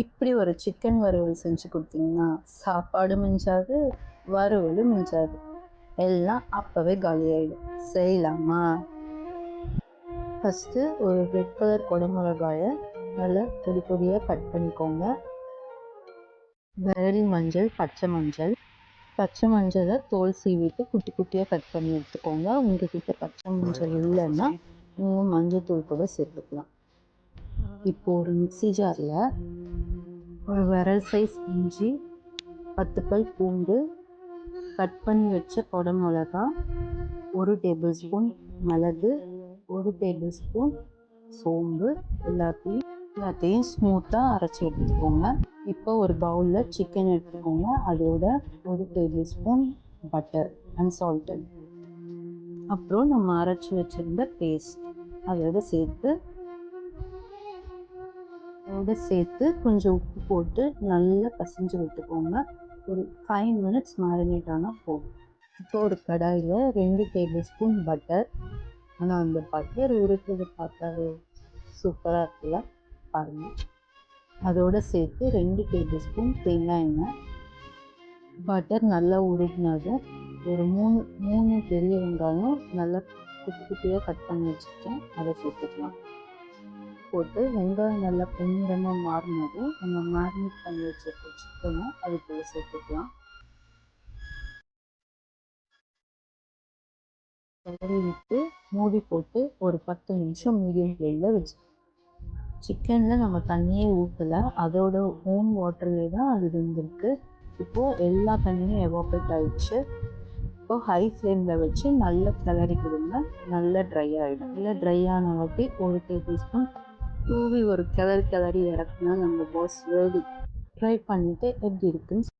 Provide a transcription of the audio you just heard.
இப்படி ஒரு சிக்கன் வறுவல் செஞ்சு கொடுத்தீங்கன்னா சாப்பாடு மிஞ்சாது வறுவலும் மிஞ்சாது. எல்லாம் அப்போவே காலியாயிடும். செய்யலாமா? ஃபஸ்ட்டு ஒரு ரெட் கலர் குடமிளகாயை நல்லா பொடி பொடியாக கட் பண்ணிக்கோங்க. விரலி மஞ்சள் பச்சை மஞ்சள். பச்சை மஞ்சளை தோல் சீவிட்டு குட்டி குட்டியாக கட் பண்ணி எடுத்துக்கோங்க. உங்ககிட்ட பச்சை மஞ்சள் இல்லைன்னா நீங்கள் மஞ்சள் தூள் கூட சேர்த்துக்கலாம். இப்போ ஒரு மிக்சி ஜாரில் ஒரு விரல் சைஸ் இஞ்சி பத்து பல் பூண்டு கட் பண்ணி வச்ச குடை மிளகா ஒரு டேபிள் ஸ்பூன் மிளகு ஒரு டேபிள் ஸ்பூன் சோம்பு எல்லாத்தையும் எல்லாத்தையும் ஸ்மூத்தாக அரைச்சி எடுத்துக்கோங்க. இப்போ ஒரு பவுலில் சிக்கன் எடுத்துக்கோங்க. அதோட ஒரு tablespoon butter and salt அப்புறம் நம்ம அரைச்சி வச்சுருந்த பேஸ்ட் அதோட சேர்த்து அதோட சேர்த்து கொஞ்சம் உப்பு போட்டு நல்லா பசைஞ்சு விட்டுக்கோங்க. ஒரு ஃபைவ் மினிட்ஸ் மேரினேட் ஆனால் போகும் இப்போ ஒரு கடாயில் ரெண்டு டேபிள் ஸ்பூன் பட்டர் ஆனால் அந்த பட்டர் இருக்கிறது பார்த்தா சூப்பராக இருக்குல்ல? பாருங்கள் அதோடு சேர்த்து ரெண்டு டேபிள் ஸ்பூன் தேங்காய் எண்ணெய் பட்டர் நல்லா உருகினதும் ஒரு மூணு மூணு பெரிய வெங்காயம் நல்லா குட்டி குட்டியாக கட் பண்ணி வச்சுருக்கேன் அதை சேர்த்துக்கலாம். போட்டு வெங்காயம் நல்லா பொன்னிறமாக மாறினதும் நம்ம மேரினேட் பண்ணி வச்சுருக்க சிக்கனும் அதுக்குள்ளே சேர்த்துக்கலாம். கிளறி விட்டு மூடி போட்டு ஒரு பத்து நிமிஷம் மீடியம் ஃப்ளேமில் வச்சு சிக்கனில் நம்ம தண்ணியே ஊற்றலை அதோட ஓன் வாட்டர்லே தான் அது இருந்திருக்கு. இப்போது எல்லா தண்ணியும் எவாப்ரேட் ஆகிடுச்சு இப்போ ஹை ஃப்ளேமில் வச்சு நல்லா கிளறி கொடுங்க நல்லா ட்ரை ஆகிடும் இல்லை ட்ரை ஆனவாட்டி ஒரு டேபிள் ஸ்பூன் தூவி ஒரு கிளறி கிளறி இறக்குனா நம்ம பாஸ் ரெடி ட்ரை பண்ணிவிட்டு எப்படி இருக்குன்னு